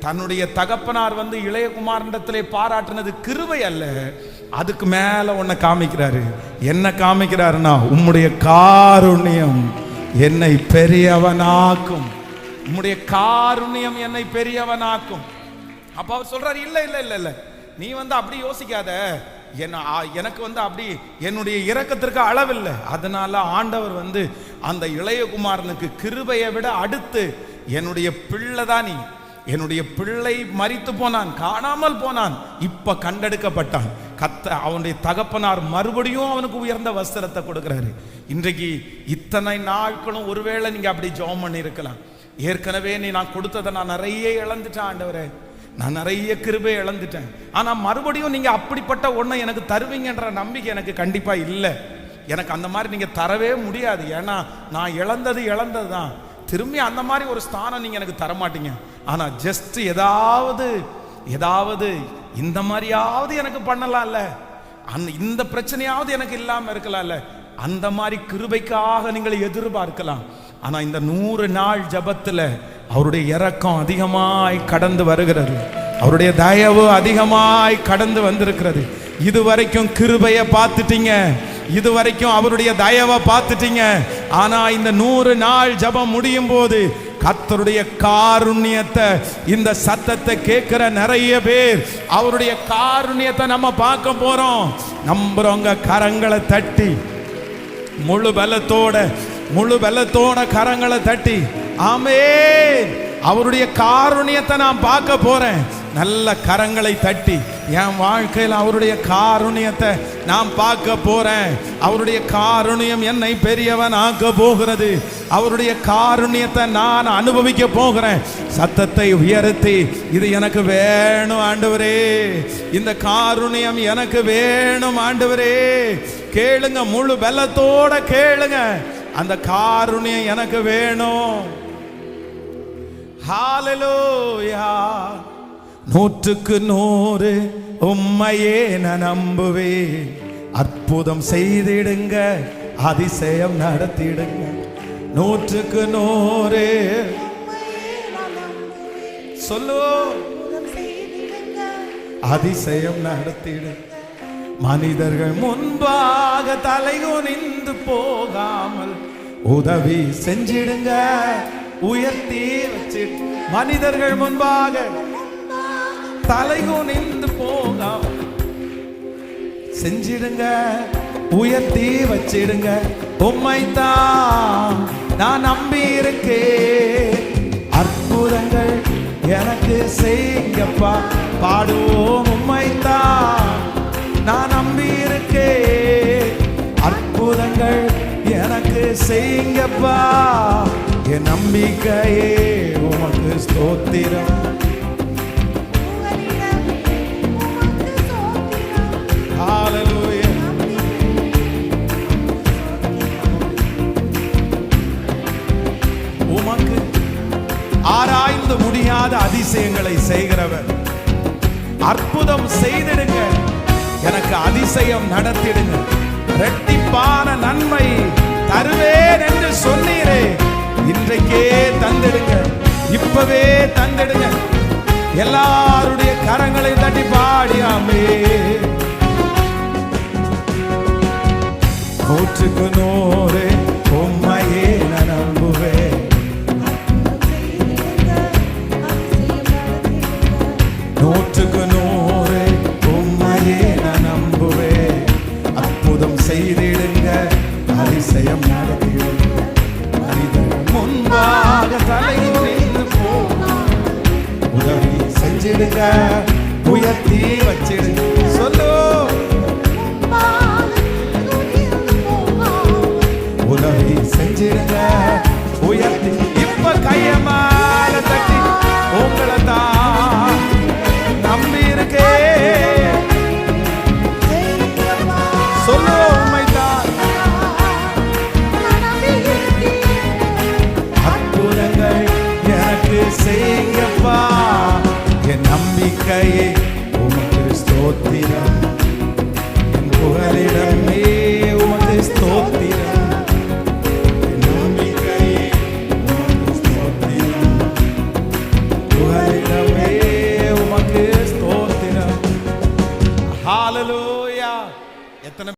தன்னுடைய தகப்பனார் வந்து இளையகுமாரனிடத்திலே பாராட்டினது கிருவை அல்ல. அதுக்கு மேல உன்னை காமிக்கிறாரு. என்ன காமிக்கிறாருன்னா உம்முடைய காருண்யம் என்னை பெரியவனாக்கும். உம்முடைய காருண்யம் என்னை பெரியவனாக்கும். அப்ப அவர் சொல்றாரு இல்ல இல்ல இல்ல இல்ல. நீ வந்து அப்படி யோசிக்காத. என்ன எனக்கு வந்து அப்படி என்னுடைய இரக்கத்திற்கு அளவில்லை. அதனால ஆண்டவர் வந்து அந்த இளையகுமாரனுக்கு கிருபையை விட அடுத்து என்னுடைய பிள்ளை தான் நீ. என்னுடைய பிள்ளை மறித்து போனான் காணாமல் போனான் இப்ப கண்டெடுக்கப்பட்டான். கத்த அவனுடைய தகப்பனார் மறுபடியும் அவனுக்கு உயர்ந்த வஸ்திரத்தை கொடுக்கிறாரு. இன்றைக்கு இத்தனை நாட்களும் ஒருவேளை நீங்க அப்படி ஜெபம் பண்ணியிருக்கலாம். ஏற்கனவே நீ நான் கொடுத்ததை நான் நிறைய இழந்துட்டேன் ஆண்டவரே. நான் நிறைய கிருபை இழந்துட்டேன். ஆனால் மறுபடியும் நீங்கள் அப்படிப்பட்ட ஒன்றை எனக்கு தருவீங்கன்ற நம்பிக்கை எனக்கு கண்டிப்பாக இல்லை. எனக்கு அந்த மாதிரி நீங்கள் தரவே முடியாது. ஏன்னா நான் இழந்தது இழந்தது தான் திரும்பி அந்த மாதிரி ஒரு ஸ்தானம் நீங்கள் எனக்கு தர ஆனால் ஜஸ்ட் ஏதாவது ஏதாவது இந்த மாதிரியாவது எனக்கு பண்ணலாம்ல. அந்த இந்த பிரச்சனையாவது எனக்கு இல்லாமல் இருக்கலாம்ல. அந்த மாதிரி கிருபைக்காக நீங்கள் எதிர்பார்க்கலாம். ஆனால் இந்த நூறு நாள் ஜபத்தில் அவருடைய இறக்கம் அதிகமாய் கடந்து வருகிறது. அவருடைய தயவு அதிகமாய் கடந்து வந்திருக்கிறது. இது வரைக்கும் கிருபையை பார்த்துட்டீங்க. இதுவரைக்கும் அவருடைய தயவை பார்த்துட்டீங்க. ஆனா இந்த நூறு நாள் ஜபம் முடியும் போது கத்தருடைய காருண்யத்தை இந்த சத்தத்தை கேட்கிற நிறைய பேர் அவருடைய காருண்யத்தை நம்ம பார்க்க போறோம். நம்புறவங்க கரங்களை தட்டி முழு பலத்தோட முழு பலத்தோட கரங்களை தட்டி ஆமே அவருடைய காருண்யத்தை நான் பார்க்க போறேன். நல்ல கரங்களை தட்டி என் வாழ்க்கையில் அவருடைய காருண்யத்தை நான் பார்க்க போறேன். அவருடைய காருண்யம் என்னை பெரியவன் ஆக்க போகிறது. அவருடைய காருண்யத்தை நான் அனுபவிக்க போகிறேன். சத்தத்தை உயர்த்தி இது எனக்கு வேணும் ஆண்டவரே. இந்த காருண்யம் எனக்கு வேணும் ஆண்டவரே. கேளுங்க முழு பலத்தோட கேளுங்க. அந்த காருண்யம் எனக்கு வேணும். ஹalleluya. நூற்றுக்கு நூறு உம்மையே நான் நம்புவேன். அற்புதம் செய்திடுங்க அதிசயம் நடத்திடுங்க. நூற்றுக்கு நூறு சொல்லு அதிசயம் நடத்திடு. மனிதர்கள் முன்பாக தலைகுனிந்து போகாமல் உதவி செஞ்சிடுங்க. உயர்த்தி வச்சு மனிதர்கள் முன்பாக தலைகுனிந்து போகாமல் செஞ்சிடுங்க உயர்த்தி வச்சிடுங்க. உம்மைத்தான் நான் நம்பி இருக்கேன் அற்புதங்கள் எனக்கு செய்யுங்கப்பா. பாடுவோம் உம்மைத்தான் நான் நம்பி இருக்கேன் அற்புதங்கள் எனக்கு செய்யுங்கப்பா. என் நம்பிக்கையே உமக்கு ஸ்தோத்திரம். அதிசயங்களை செய்கிறவர். அற்புதம் செய்திடுங்க. எனக்கு அதிசயம் நடத்திடுங்க. ரெட்டிப்பான நன்மை தருவேன் என்று சொன்னீரே. இன்றைக்கே தந்திடுங்க. இப்பவே தந்திடுங்க. எல்லாருடைய கரங்களை தட்டி பாடியாமே நூற்றுக்கு நூறு. நூற்றுக்கு நூறு உம்மையே நான் நம்புவேன் அற்புதம் செய்திடுங்க அதிசயம் நடத்திடுங்க மனிதன் முன்பாக தலையிலிருந்து போகும் உதவி செஞ்சிடுங்க உயர்த்தி வச்சிடுங்க.